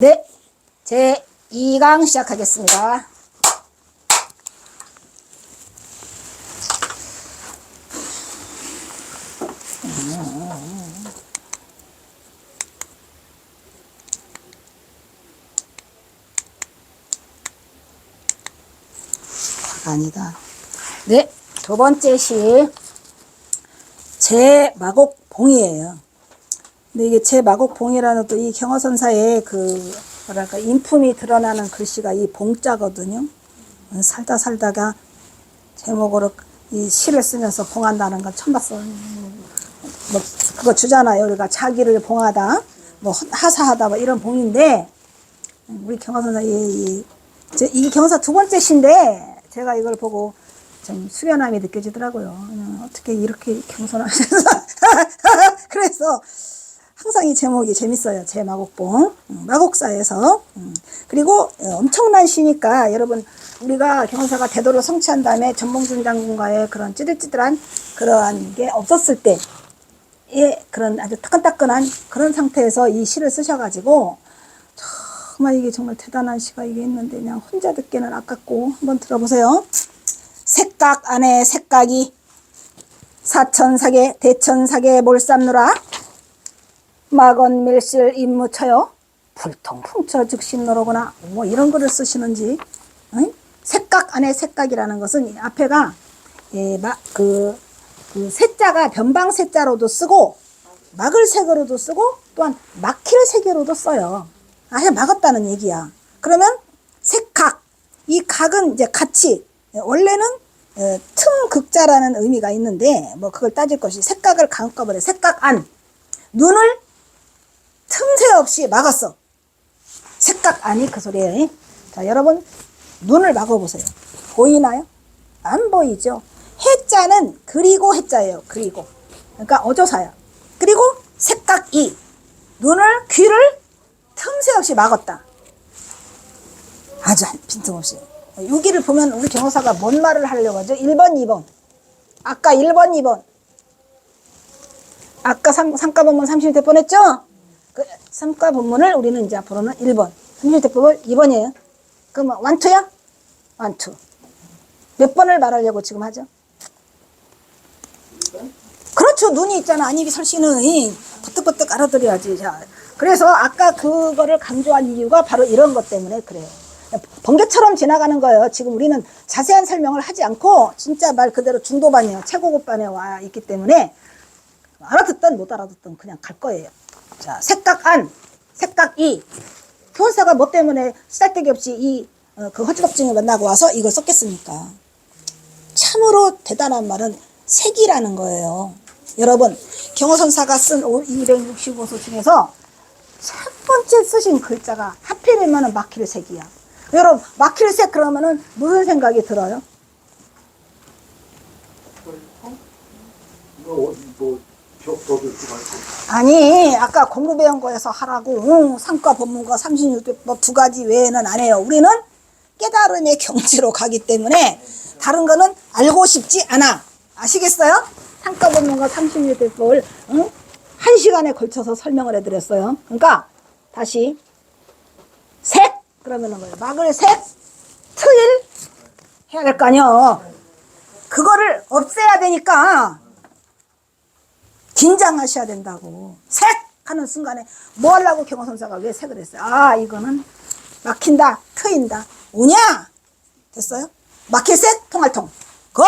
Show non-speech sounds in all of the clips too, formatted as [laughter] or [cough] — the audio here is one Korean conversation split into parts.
네, 제 2강 시작하겠습니다. 아니다. 네, 두 번째 시, 제 마곡봉이에요. 근데 이게 제 마곡봉이라는 또 이 경어선사의 그 뭐랄까 인품이 드러나는 글씨가 이 봉자거든요. 살다 살다가 제목으로 이 시를 쓰면서 봉한다는 건 처음 봤어. 뭐 그거 주잖아요. 우리가 자기를 봉하다, 뭐 하사하다, 뭐 이런 봉인데 우리 경화선사 이, 이, 제- 이 경사 두 번째 시인데 제가 이걸 보고 좀 수련함이 느껴지더라고요. 어떻게 이렇게 경선하셔서 [laughs] 그래서 항상 이 제목이 재밌어요. 제 마곡봉 음, 마곡사에서 음, 그리고 어, 엄청난 시니까 여러분 우리가 경사가 대도를 성취한 다음에 전봉준 장군과의 그런 찌들찌들한 그러한 게 없었을 때 예, 그런 아주 따끈따끈한 그런 상태에서 이 시를 쓰셔가지고 정말 이게 정말 대단한 시가 이게 있는데 그냥 혼자 듣기는 아깝고 한번 들어보세요. 색각 안에 색각이 사천사계 대천사계 몰삼누라 막원 밀실 임무쳐요 불통 풍처 즉신노로구나 뭐 이런 거를 쓰시는지 응? 색각 안에 색각이라는 것은 이 앞에가 예, 마, 그, 그 세자가 변방 세자로도 쓰고 막을 색으로도 쓰고 또한 막힐 색으로도 써요. 아예 막았다는 얘기야. 그러면 색각 이 각은 이제 같이 예, 원래는 어, 틈 극자라는 의미가 있는데 뭐 그걸 따질 것이 색각을 감꿔버려 색각 안 눈을 틈새 없이 막았어. 색각 아니 그 소리예요. 자 여러분 눈을 막아보세요. 보이나요? 안 보이죠. 해자는 그리고 해자예요. 그리고 그러니까 어조사야. 그리고 색각이 눈을 귀를 틈새 없이 막았다. 아주 빈틈없이. 여기를 보면 우리 경호사가 뭔 말을 하려고 하죠? 1번, 2번. 아까 1번, 2번. 아까 상, 상가 본문 30대 뻔했죠? 그 상가 본문을 우리는 이제 앞으로는 1번. 30대 본문 2번이에요. 그럼 완투야? 완투. 몇 번을 말하려고 지금 하죠? 그렇죠. 눈이 있잖아. 안입이 설씨는 버뜩버뜩 알아들어야지. 자, 그래서 아까 그거를 강조한 이유가 바로 이런 것 때문에 그래요. 번개처럼 지나가는 거예요. 지금 우리는 자세한 설명을 하지 않고 진짜 말 그대로 중도반이에요. 최고급반에 와 있기 때문에 알아듣든 못 알아듣든 그냥 갈 거예요. 자, 색각 안, 색각 이. 교원사가 뭐 때문에 쓸데기 없이 이, 어, 그 허지덕증을 만나고 와서 이걸 썼겠습니까? 참으로 대단한 말은 색이라는 거예요. 여러분, 경호선사가 쓴 265소 중에서 첫 번째 쓰신 글자가 하필이면 막힐 색이야. 여러분, 막힐 색 그러면은 무슨 생각이 들어요? 뭐 말고 아니, 아까 공부 배운 거에서 하라고, 응, 상과 법문과 36법 두 가지 외에는 안 해요. 우리는 깨달음의 경지로 가기 때문에 다른 거는 알고 싶지 않아. 아시겠어요? 상과 법문과 36법을, 응? 한 시간에 걸쳐서 설명을 해드렸어요. 그러니까, 다시, 색! 그러면은 뭐예요? 막을 색, 트일 해야 될 거 아니요. 그거를 없애야 되니까, 긴장하셔야 된다고. 색! 하는 순간에 뭐 하려고 경호선사가 왜 색을 했어요? 아, 이거는 막힌다, 트인다. 오냐? 됐어요? 막힐 색, 통할통. 곧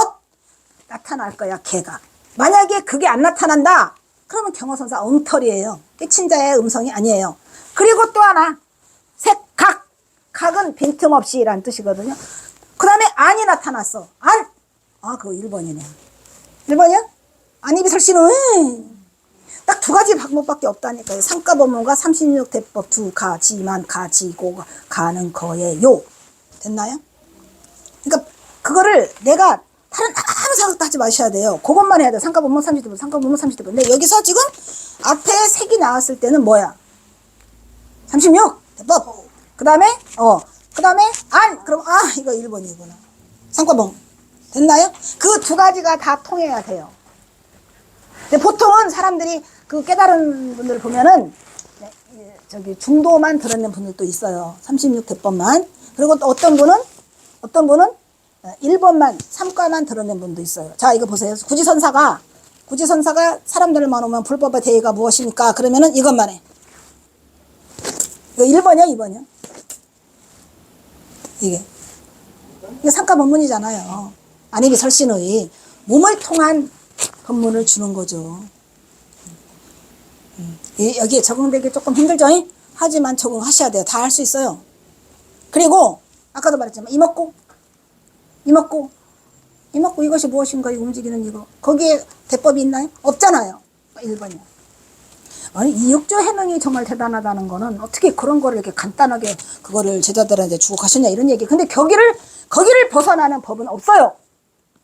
나타날 거야, 걔가. 만약에 그게 안 나타난다? 그러면 경호선사 엉터리예요. 깨친 자의 음성이 아니에요. 그리고 또 하나, 색, 각. 각은 빈틈없이 라는 뜻이거든요. 그 다음에 안이 나타났어. 안! 아, 그거 1번이네. 1번이야? 안입이 설씨는 딱 두 가지 방법밖에 없다니까요. 상가법문과 36대법 두 가지만 가지고 가는 거예요. 됐나요? 그러니까 그거를 내가 다른 아무 생각도 하지 마셔야 돼요. 그것만 해야 돼요. 상가법문 30대법, 상가법문 30대법. 근데 여기서 지금 앞에 색이 나왔을 때는 뭐야? 36 대법. 그 다음에 어, 그 다음에 안. 그럼 아 이거 1번이구나. 상가법문 됐나요? 그 두 가지가 다 통해야 돼요. 근데 보통은 사람들이 그 깨달은 분들 보면은 네, 예, 저기 중도만 들어있는 분들도 있어요. 36대법만. 그리고 또 어떤 분은 어떤 분은 1번만 3과만 들어있는 분도 있어요. 자, 이거 보세요. 구지선사가 구지선사가 사람들을 만오면 불법의 대의가 무엇입니까? 그러면은 이것만 해. 이거 1번이야, 2번이야? 이게. 이게 상가 법문이잖아요. 안입이 설신의 몸을 통한 법문을 주는 거죠. 음. 이- 여기에 적응되기 조금 힘들죠? 잉? 하지만 적응하셔야 돼요. 다 할 수 있어요. 그리고 아까도 말했지만 이먹고 이먹고 이먹고 이것이 무엇인가 이 움직이는 이거 거기에 대법이 있나요? 없잖아요. 1번이요. 아니 이육조 해능이 정말 대단하다는 거는 어떻게 그런 거를 이렇게 간단하게 그거를 제자들한테 주고 가셨냐 이런 얘기. 근데 거기를 거기를 벗어나는 법은 없어요.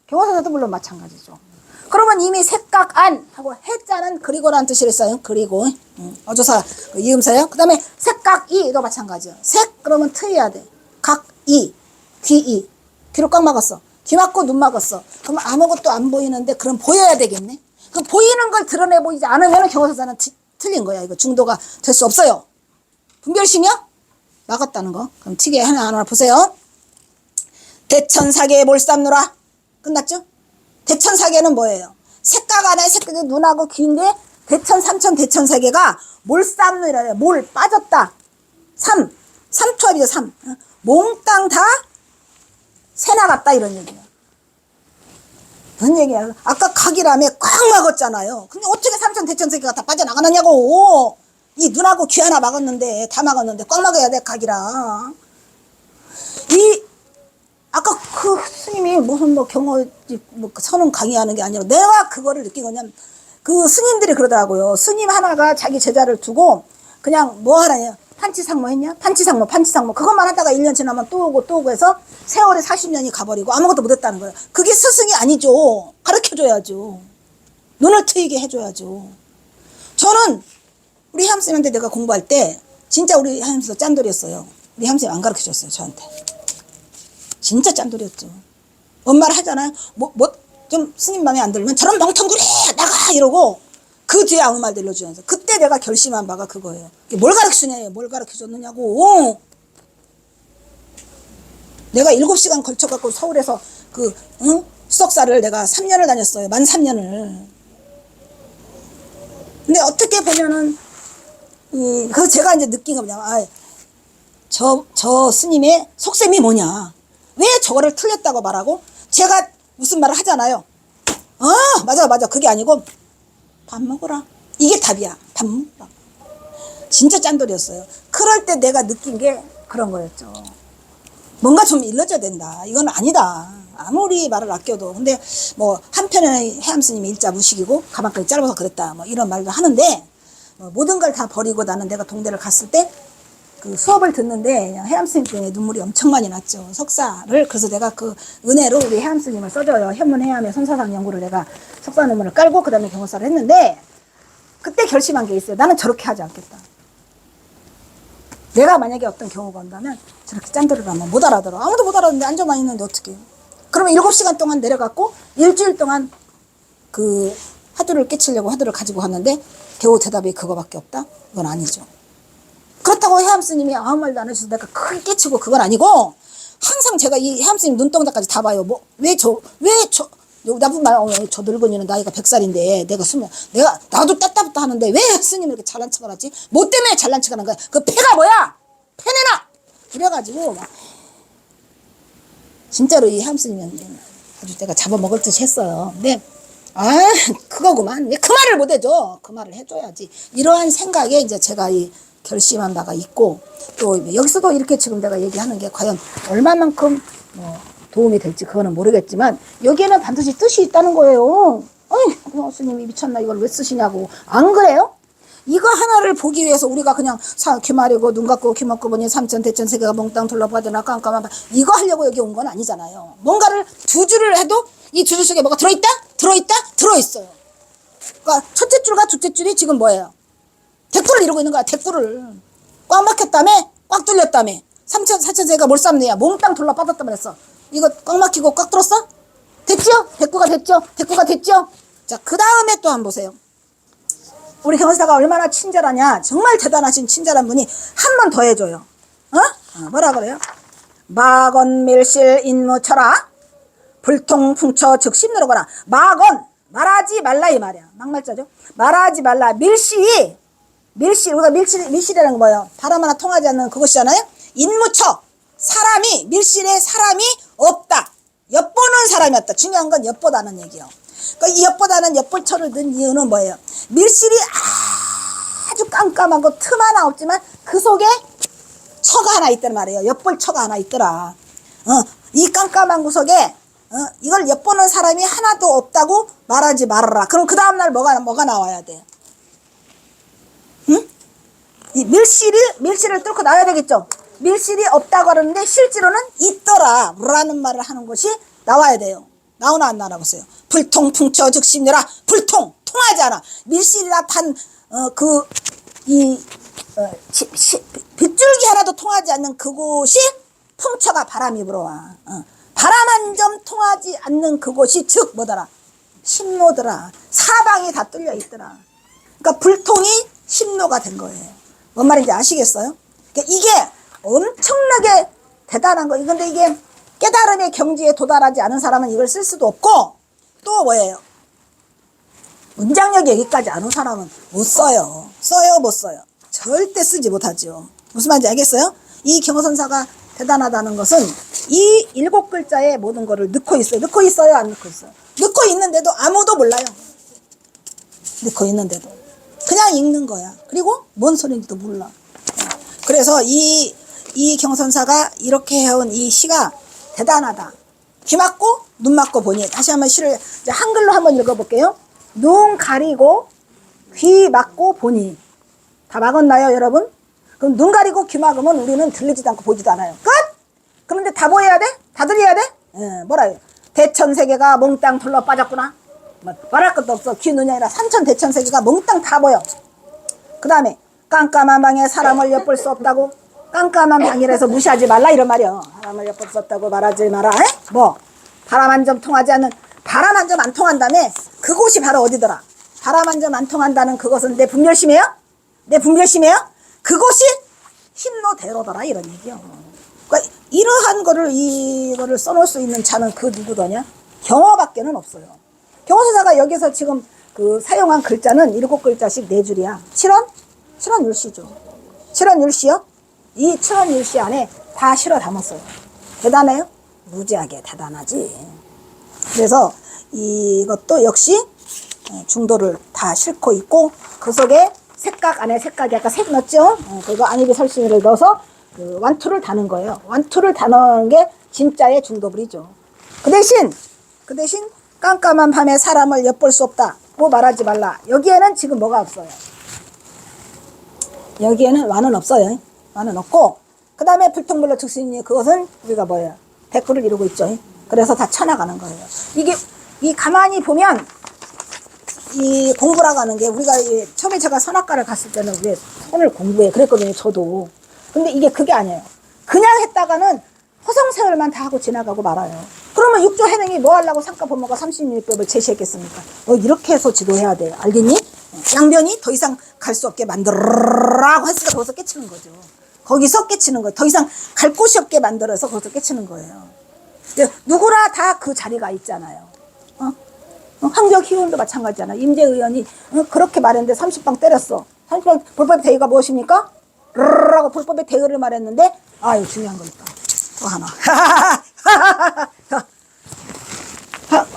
경화사도 물론 마찬가지죠. 그러면 이미 색각 안 하고 해자는 그리고라는 뜻이 있어요. 그리고 음, 어조사 그 이음사요. 그 다음에 색각 이도 마찬가지요. 색 그러면 트여야 돼. 각 이 귀 이 귀로 꽉 막았어. 귀 막고 눈 막았어. 그럼 아무것도 안 보이는데 그럼 보여야 되겠네. 그 보이는 걸 드러내 보이지 않으면 경화사는 트- 틀린 거야. 이거 중도가 될 수 없어요. 분별심이요? 막았다는 거. 그럼 튀게 하나 하나 보세요. 대천사계의 몰삼노라. 끝났죠? 대천사계는 뭐예요? 색각 안에 색각이 눈하고 귀인데 대천, 삼천, 대천사계가 몰삼노라요. 몰 빠졌다. 삼. 삼투합이죠, 삼. 어? 몽땅 다 새나갔다 이런 얘기예요. 그런 얘기야. 아까 각이라며 꽉 막았잖아요. 근데 어떻게 삼천 대천세계가 다 빠져나가느냐고. 이 눈하고 귀 하나 막았는데 다 막았는데 꽉 막아야 돼 각이랑. 이 아까 그 스님이 무슨 뭐 경어 뭐 선언 강의하는 게 아니라 내가 그거를 느낀 거냐면 그 스님들이 그러더라고요. 스님 하나가 자기 제자를 두고 그냥 뭐 하라냐. 판치상모 했냐? 판치상모, 판치상모. 그것만 하다가 1년 지나면 또 오고 또 오고 해서 세월이 40년이 가버리고 아무것도 못했다는 거예요. 그게 스승이 아니죠. 가르쳐줘야죠. 눈을 트이게 해줘야죠. 저는 우리 햄쌤한테 내가 공부할 때 진짜 우리 햄쌤 짠돌이었어요. 우리 햄쌤 안 가르쳐줬어요, 저한테. 진짜 짠돌이었죠. 뭔말 하잖아요. 뭐, 뭐, 좀 스님 마음에 안 들면 저런 멍텅구리 나가! 이러고 그 뒤에 아무 말 들려주면서 그때 내가 결심한 바가 그거예요. 뭘 가르쳐주냐요. 뭘 가르쳐줬느냐고. 내가 일곱 시간 걸쳐갖고 서울에서 그, 응? 수석사를 내가 3년을 다녔어요. 만 3년을. 근데 어떻게 보면은, 이, 그 제가 이제 느낀 거 뭐냐면, 아, 저, 저 스님의 속셈이 뭐냐. 왜 저거를 틀렸다고 말하고, 제가 무슨 말을 하잖아요. 아, 맞아, 맞아. 그게 아니고, 밥 먹어라. 이게 답이야. 밥 먹어라. 진짜 짠돌이었어요. 그럴 때 내가 느낀 게 그런 거였죠. 뭔가 좀 일러줘야 된다. 이건 아니다. 아무리 말을 아껴도. 근데 뭐 한편에 해암 스님이 일자 무식이고 가방까지 짧아서 그랬다. 뭐 이런 말도 하는데 뭐 모든 걸 다 버리고 나는 내가 동대를 갔을 때 그 수업을 듣는데 해암 스님 때문에 눈물이 엄청 많이 났죠. 석사를. 그래서 내가 그 은혜로 우리 해암 스님을 써줘요. 현문 해암의 선사상 연구를 내가 석사 논문을 깔고 그 다음에 경호사를 했는데 그때 결심한 게 있어요. 나는 저렇게 하지 않겠다. 내가 만약에 어떤 경우가 온다면 저렇게 짠돌이를 하면 못 알아들어. 아무도 못 알아듣는데 앉아만 있는데 어떻게 그러면 일곱 시간 동안 내려갔고 일주일 동안 그 화두를 깨치려고 화두를 가지고 갔는데 겨우 대답이 그거밖에 없다? 그건 아니죠. 그렇다고 해암 스님이 아무 말도 안 해줘서 내가 크게 깨치고 그건 아니고 항상 제가 이 해암 스님 눈동자까지 다 봐요. 뭐 왜 저 왜저 나쁜 말, 어, 저 늙은이는 나이가 백살인데 내가 스물, 내가, 나도 따따부터 하는데 왜 스님이 이렇게 잘난 척을 하지? 뭐 때문에 잘난 척을 하는 거야? 그 패가 뭐야? 패내놔! 그래가지고, 막 진짜로 이 함스님은 아주 내가 잡아먹을 듯이 했어요. 근데, 아, 그거구만. 왜 그 말을 못 해줘? 그 말을 해줘야지. 이러한 생각에 이제 제가 이 결심한 바가 있고, 또 여기서도 이렇게 지금 내가 얘기하는 게 과연 얼마만큼 뭐 도움이 될지 그거는 모르겠지만, 여기에는 반드시 뜻이 있다는 거예요. 어이, 그 스님이 미쳤나? 이걸 왜 쓰시냐고. 안 그래요? 이거 하나를 보기 위해서 우리가 그냥 사, 귀 마르고 눈 감고 귀 먹고 보니 삼천 대천 세계가 몽땅 둘러봐도나 깜깜한 밤 이거 하려고 여기 온 건 아니잖아요. 뭔가를 두 줄을 해도 이 두 줄 속에 뭐가 들어있다? 들어있다? 들어있어요. 그러니까 첫째 줄과 둘째 줄이 지금 뭐예요? 대꾸를 이루고 있는 거야. 대꾸를 꽉 막혔다며? 꽉 뚫렸다며? 삼천 사천 세계가 몰삼네야. 몽땅 둘러 빠졌다 그랬어. 이거 꽉 막히고 꽉 뚫었어? 됐죠? 대꾸가 됐죠? 대꾸가 됐죠? 자, 그 다음에 또 한번 보세요. 우리 경사가 얼마나 친절하냐. 정말 대단하신 친절한 분이 한 번 더 해줘요. 어? 어, 뭐라 그래요? 마건 밀실 인무쳐라. 불통 풍처 즉심 누르거나. 마건 말하지 말라 이 말이야. 막말자죠. 말하지 말라. 밀시 밀실 우리가 밀실 밀실이라는 거 뭐예요? 바람 하나 통하지 않는 그것이잖아요. 인무처 사람이 밀실에 사람이 없다. 엿보는 사람이 없다. 중요한 건 엿보다는 얘기요. 그러니까 이 엿보다는 엿볼처를 넣은 이유는 뭐예요? 밀실이 아주 깜깜하고 틈 하나 없지만 그 속에 처가 하나 있단 말이에요. 엿볼 처가 하나 있더라. 어, 이 깜깜한 구석에 어, 이걸 엿보는 사람이 하나도 없다고 말하지 말아라. 그럼 그 다음날 뭐가 뭐가 나와야 돼? 응? 이 밀실이 밀실을 뚫고 나와야 되겠죠. 밀실이 없다고 하는데 실제로는 있더라. 라는 말을 하는 것이 나와야 돼요. 나오나 안 나오나 보세요. 불통 풍처 즉심녀라. 불통 통하지 않아. 밀실이라 탄그이 어, 지- 시- 빗줄기 하나도 통하지 않는 그곳이 풍처가 바람이 불어와. 어. 바람 한 점 통하지 않는 그곳이 즉 뭐더라? 심노더라. 사방이 다 뚫려 있더라. 그러니까 불통이 심노가 된 거예요. 뭔 말인지 아시겠어요? 그러니까 이게 엄청나게 대단한 거. 근데 이게 깨달음의 경지에 도달하지 않은 사람은 이걸 쓸 수도 없고 또 뭐예요? 문장력이 여기까지 안온 사람은 못 써요. 써요, 못 써요. 절대 쓰지 못하죠. 무슨 말인지 알겠어요? 이 경선사가 대단하다는 것은 이 일곱 글자에 모든 거를 넣고 있어요. 넣고 있어요, 안 넣고 있어요? 넣고 있는데도 아무도 몰라요. 넣고 있는데도. 그냥 읽는 거야. 그리고 뭔 소리인지도 몰라. 그래서 이, 이 경선사가 이렇게 해온 이 시가 대단하다. 귀 막고 눈 막고 보니 다시 한번 시를 한글로 한번 읽어볼게요. 눈 가리고 귀 막고 보니 다 막았나요, 여러분? 그럼 눈 가리고 귀 막으면 우리는 들리지도 않고 보지도 않아요. 끝! 그런데 다 보여야 돼? 다 들려야 돼? 예, 뭐라요? 대천 세계가 몽땅 둘러 빠졌구나. 뭐, 말할 것도 없어. 귀 눈이 아니라 산천 대천 세계가 몽땅 다 보여. 그 다음에 깜깜한 방에 사람을 엿볼 수 없다고 깜깜한 방이라서 무시하지 말라 이런 말이요 사람을 엿볼 수 없다고 말하지 마라 에? 뭐 바람 한 점 통하지 않는 바람 한 점 안 통한다며 그곳이 바로 어디더라 바람 한 점 안 통한다는 그것은 내 분별심이에요? 내 분별심이에요? 그곳이 힘노대로더라 이런 얘기요 그러니까 이러한 거를 이거를 써놓을 수 있는 자는 그 누구더냐 경어밖에는 없어요 경호사가 여기서 지금 그 사용한 글자는 일곱 글자씩 네 줄이야. 7원? 7원 율시죠. 7원 율시요? 이 7원 율시 안에 다 실어 담았어요. 대단해요? 무지하게 대단하지. 그래서 이것도 역시 중도를 다 싣고 있고 그 속에 색각 안에 색각이 아까 색 넣었죠? 어, 그거 안입이 설신을 넣어서 그 완투를 다는 거예요. 완투를 다는 게 진짜의 중도불이죠. 그 대신 그 대신 깜깜한 밤에 사람을 엿볼 수 없다고 말하지 말라. 여기에는 지금 뭐가 없어요? 여기에는 완은 없어요. 완은 없고 그 다음에 불통불로 특수인이 그것은 우리가 뭐예요? 백구를 이루고 있죠. 그래서 다 쳐나가는 거예요. 이게 이 가만히 보면 이 공부라고 하는 게 우리가 이 처음에 제가 선악과를 갔을 때는 우리 손을 공부해 그랬거든요. 저도. 근데 이게 그게 아니에요. 그냥 했다가는 허송세월만 다 하고 지나가고 말아요. 그러면 육조 해명이 뭐 하려고 상가법모가 36법을 제시했겠습니까? 어, 이렇게 해서 지도해야 돼요. 알겠니? 양변이 더 이상 갈 수 없게 만들라고 했으니까 거기서 깨치는 거죠. 거기서 깨치는 거예요. 더 이상 갈 곳이 없게 만들어서 거기서 깨치는 거예요. 근데 누구나 다 그 자리가 있잖아요. 어? 어, 황교안 의원도 마찬가지잖아. 임재 의원이 어, 그렇게 말했는데 30방 때렸어. 30방 불법의 대의가 무엇입니까? 라고 불법의 대의를 말했는데 아유 중요한 거 있다. 또 하나. [laughs]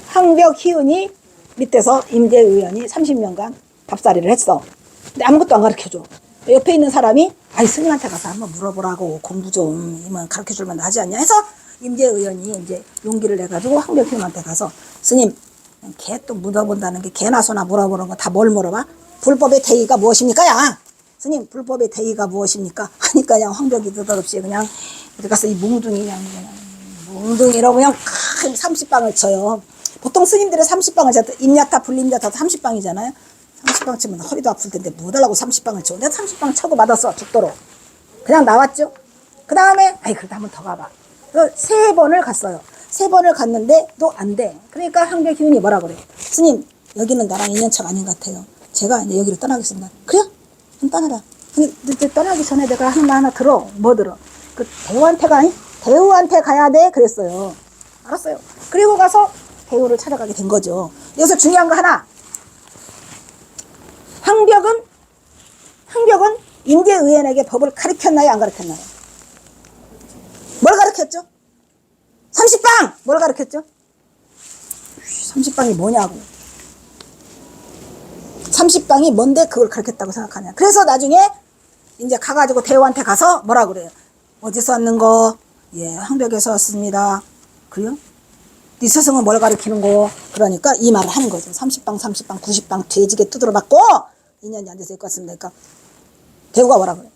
황- 황벽 희은이 밑에서 임재 의원이 30년간 밥살이를 했어. 근데 아무것도 안 가르쳐줘. 옆에 있는 사람이 아이 스님한테 가서 한번 물어보라고 공부 좀 이만 가르쳐 줄만 하지 않냐 해서 임재 의원이 이제 용기를 내가지고 황벽 희은한테 가서 스님 걔또 물어본다는 게 개나 소나 물어보는 거 다 뭘 물어봐? 불법의 대의가 무엇입니까? 야 스님 불법의 대의가 무엇입니까? [laughs] 하니까 그냥 황벽이 느닷없이 그냥 어디 가서 이 몽둥이 그냥 그냥 몽둥이로 그냥 큰 30방을 쳐요. 보통 스님들의 30방을 쳤다. 입약타 불림자 다 30방이잖아요. 30방 치면 허리도 아플 텐데 뭐 달라고 30방을 쳐. 내가 30방 쳐고 맞았어. 죽도록. 그냥 나왔죠. 그 다음에 아이 그래도 한 번 더 가봐. 그세 번을 갔어요. 세 번을 갔는데 또 안 돼. 그러니까 한결 교인이 뭐라 그래. 스님 여기는 나랑 인연차가 아닌 것 같아요. 제가 이제 여기로 떠나겠습니다. 그래? 그럼 떠나라. 근데 떠나기 전에 내가 하나 하나 들어. 뭐 들어? 그 대우한테 가니? 대우한테 가야 돼. 그랬어요. 알았어요. 그리고 가서 배우를 찾아가게 된 거죠. 여기서 중요한 거 하나. 황벽은, 항벽은 임계의원에게 법을 가르쳤나요? 안 가르쳤나요? 뭘 가르쳤죠? 30방! 뭘 가르쳤죠? 30방이 뭐냐고. 30방이 뭔데 그걸 가르쳤다고 생각하냐. 그래서 나중에 이제 가가지고 대우한테 가서 뭐라 그래요? 어디서 왔는 거? 예, 항벽에서 왔습니다. 그래요? 네 스승은 뭘 가르치는 거? 그러니까 이 말을 하는 거죠. 30방, 30방, 90방 돼지게 두드려 맞고 2년이 안 돼서 입고 왔습니다. 그러니까 대우가 뭐라 그래?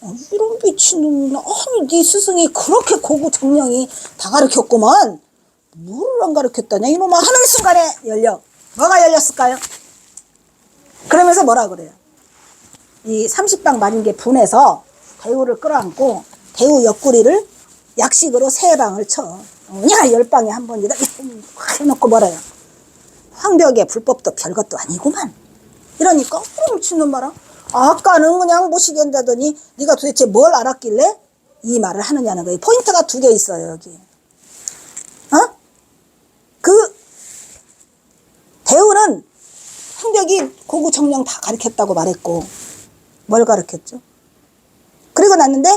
어, 이런 미친놈, 아니 네 스승이 그렇게 고구정령이 다 가르쳤구먼 뭐를 안 가르쳤다냐 이놈아 하는 순간에 열려. 뭐가 열렸을까요? 그러면서 뭐라 그래요? 이 30방 말인 게 분해서 대우를 끌어안고 대우 옆구리를 약식으로 세 방을 쳐. 야, 아, 열 방에 한 번이다. 확 해놓고 뭐라요. 황벽의 불법도 별것도 아니구만. 이러니까 꿈 치는 말아. 아까는 그냥 무시견다더니 네가 도대체 뭘 알았길래 이 말을 하느냐는 거예요. 포인트가 두 개 있어요 여기. 어? 그 대우는 황벽이 고구청령 다 가르쳤다고 말했고 뭘 가르쳤죠? 그리고 났는데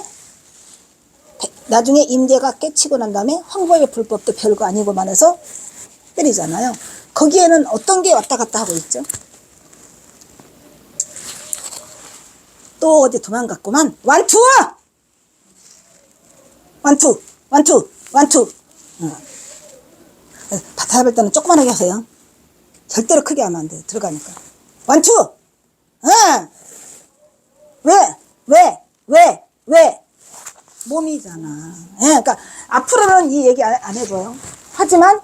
나중에 임대가 깨치고 난 다음에 황보의 불법도 별거 아니고 만해서 때리잖아요. 거기에는 어떤 게 왔다 갔다 하고 있죠? 또 어디 도망갔구만. 완투와! 완투! 완투! 완투! 바타 잡을 때는 조그만하게 하세요. 절대로 크게 하면 안 돼요. 들어가니까. 완투! 응! 왜? 왜? 왜? 왜? 몸이잖아. 예, 그러니까 앞으로는 이 얘기 안 해줘요. 하지만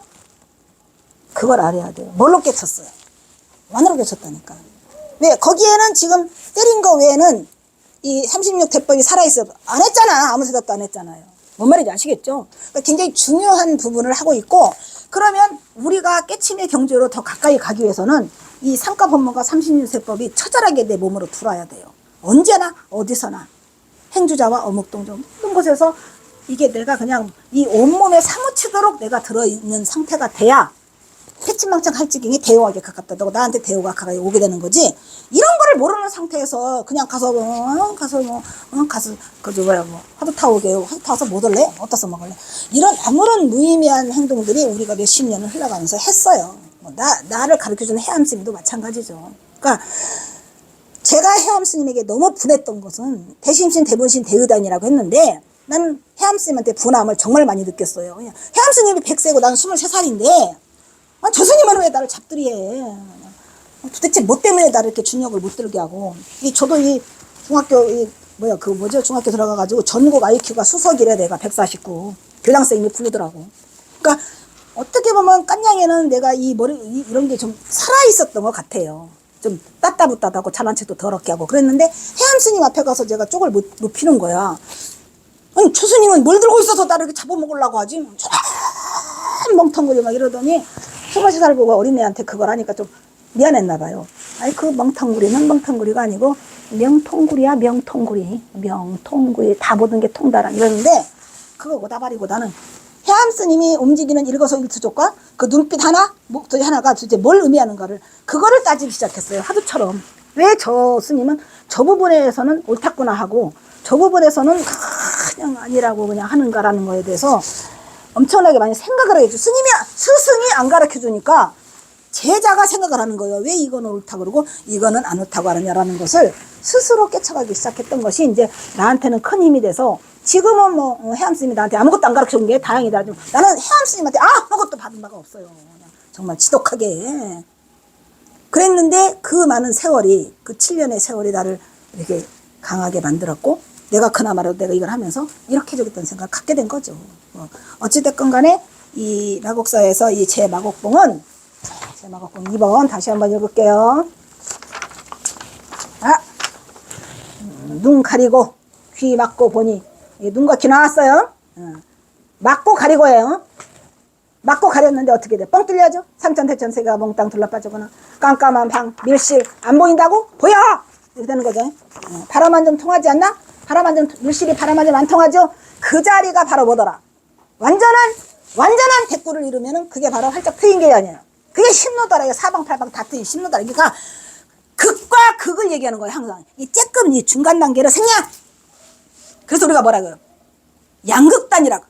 그걸 알아야 돼요. 뭘로 깨쳤어요? 완으로 깨쳤다니까. 왜? 거기에는 지금 때린 거 외에는 이 36대법이 살아있어. 안 했잖아. 아무 대답도 안 했잖아요. 뭔 말인지 아시겠죠? 그러니까 굉장히 중요한 부분을 하고 있고, 그러면 우리가 깨침의 경제로 더 가까이 가기 위해서는 이 삼가법문과 36세법이 처절하게 내 몸으로 들어와야 돼요. 언제나, 어디서나. 행주자와 어묵동정 이런 곳에서 이게 내가 그냥 이 온몸에 사무치도록 내가 들어있는 상태가 돼야 패치망창 할지경이 대우하게 가깝다고 나한테 대우가 가까이 오게 되는 거지? 이런 거를 모르는 상태에서 그냥 가서 어, 가서 뭐 어, 가서 그저 뭐야 뭐 하도 타오게 하도 타서 못 올래? 어디서 써먹을래? 이런 아무런 무의미한 행동들이 우리가 몇십 년을 흘러가면서 했어요. 뭐 나, 나를 가르쳐주는 해암쌤도 마찬가지죠. 그러니까 제가 해암 스님에게 너무 분했던 것은 대심신 대본신 대의단이라고 했는데 난 해암 스님한테 분함을 정말 많이 느꼈어요. 해암 스님이 100세고 나는 23살인데 아, 저 스님은 왜 나를 잡들이 해. 아, 도대체 뭐 때문에 나를 이렇게 중력을 못 들게 하고. 이, 저도 이 중학교, 이, 뭐야, 그 뭐죠? 중학교 들어가가지고 전국 IQ가 수석이래, 내가 149. 교장생이 부르더라고. 그러니까 어떻게 보면 깐냥에는 내가 이 머리, 이, 이런 게 좀 살아 있었던 것 같아요. 좀 따따붙다다고 자란 채도 더럽게 하고 그랬는데 해암스님 앞에 가서 제가 쪽을 못 높이는 거야. 아니 초스님은 뭘 들고 있어서 나를 이렇게 잡아먹으려고 하지? 쫙 멍텅거리 막 이러더니 수바시살 보고 어린애한테 그걸 하니까 좀 미안했나 봐요. 아니 그 멍텅구리는 멍텅구리가 아니고 명통구리야 명통구리 명통구리 다 모든 게 통달한 이러는데 그거 고다발이고 나는 해암 스님이 움직이는 일거서일투족과 그 눈빛 하나, 목소리 하나가 도대체 뭘 의미하는가를 그거를 따지기 시작했어요. 하도처럼. 왜 저 스님은 저 부분에서는 옳았구나 하고 저 부분에서는 그냥 아니라고 그냥 하는가라는 거에 대해서 엄청나게 많이 생각을 해줘. 스님이, 스승이 안 가르쳐 주니까 제자가 생각을 하는 거예요. 왜 이거는 옳다 그러고 이거는 안 옳다고 하느냐라는 것을 스스로 깨쳐가기 시작했던 것이 이제 나한테는 큰 힘이 돼서 지금은 뭐 어, 헤암스님이 나한테 아무것도 안 가르쳐 준 게 다행이다. 좀. 나는 해암스님한테 아무것도 받은 바가 없어요. 그냥 정말 지독하게. 그랬는데 그 많은 세월이 그 7년의 세월이 나를 이렇게 강하게 만들었고 내가 그나마라도 내가 이걸 하면서 이렇게 저겠다는 생각을 갖게 된 거죠. 어, 어찌됐건 간에 이 마곡사에서 이 제 마곡봉은 제 마곡봉 2번 다시 한번 읽을게요. 아, 음, 눈 가리고 귀 막고 보니 눈가기 나왔어요. 어. 막고 가리고 해요. 어? 막고 가렸는데 어떻게 돼? 뻥 뚫려야죠. 삼천 대천 세가 몽땅 둘러빠지거나 깜깜한 방 밀실 안 보인다고 보여 이렇게 되는 거죠. 어. 바람만 좀 통하지 않나? 바람만 좀 밀실이 바람만 좀 안 통하죠. 그 자리가 바로 뭐더라? 완전한 완전한 대구를 이루면은 그게 바로 활짝 트인 게 아니에요. 그게 심노더라. 이게 사방팔방 다 트인 심노더라. 그러니까 극과 극을 얘기하는 거예요. 항상 이 쬐끔 이 중간 단계를 생략. 그래서 우리가 뭐라 그래요? 양극단이라고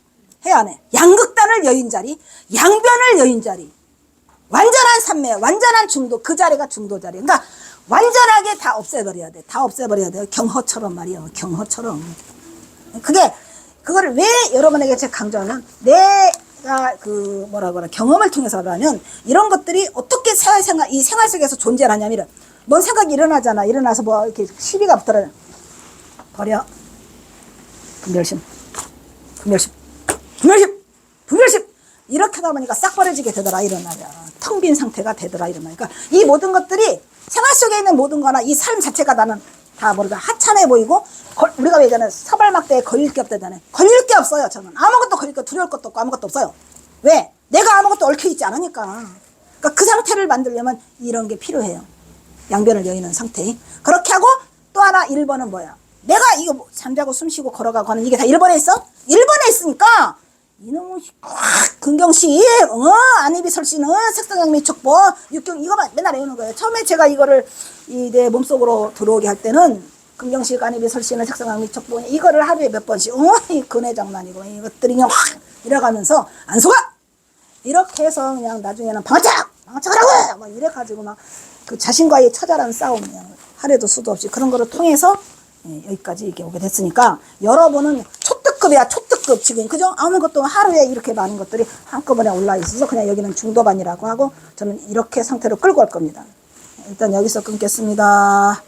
해야 하네. 양극단을 여인 자리, 양변을 여인 자리. 완전한 산매, 완전한 중도, 그 자리가 중도 자리. 그러니까 완전하게 다 없애버려야 돼. 다 없애버려야 돼요. 경허처럼 말이요. 경허처럼. 그게, 그거를 왜 여러분에게 제가 강조하면, 내가 그, 뭐라 그래, 경험을 통해서 하면, 이런 것들이 어떻게 사회생활, 이 생활 속에서 존재를 하냐면, 뭔 생각이 일어나잖아. 일어나서 뭐, 이렇게 시비가 붙더라. 버려. 분별심. 분별심. 분별심. 분별심. 이렇게 하다 보니까 싹 버려지게 되더라 이런 말이야. 텅 빈 상태가 되더라 이런 말이야. 그러니까 이 모든 것들이 생활 속에 있는 모든 거나 이 삶 자체가 나는 다 모르다 하찮아 보이고 걸- 우리가 왜 얘기하는 서발막대에 걸릴 게 없다잖아요. 걸릴 게 없어요. 저는 아무것도 걸릴 거 두려울 것도 없고 아무것도 없어요. 왜? 내가 아무것도 얽혀 있지 않으니까. 그러니까 그 상태를 만들려면 이런 게 필요해요. 양변을 여의는 상태. 그렇게 하고 또 하나 1번은 뭐야? 내가 이거 뭐 잠자고 숨 쉬고 걸어가고 하는 이게 다 1번에 있어? 1번에 있으니까 이놈의 확 근경씨, 어, 안입이 설씨는 색상양미 촉보, 육경 이거만 맨날 외우는 거예요. 처음에 제가 이거를 이 내 몸속으로 들어오게 할 때는 근경씨, 안입이 설씨는 색상양미 촉보 이거를 하루에 몇 번씩 어, 이 근해 장난이고 이것들이 그냥 확 이래가면서 안 속아 이렇게 해서 그냥 나중에는 방어착! 방어착하라고! 막 이래가지고 막 그 자신과의 처절한 싸움이야. 하려도 수도 없이 그런 거를 통해서 예, 여기까지 이렇게 오게 됐으니까 여러분은 초특급이야, 초특급 지금. 그죠? 아무것도 하루에 이렇게 많은 것들이 한꺼번에 올라 있어서 그냥 여기는 중도반이라고 하고 저는 이렇게 상태로 끌고 갈 겁니다. 일단 여기서 끊겠습니다.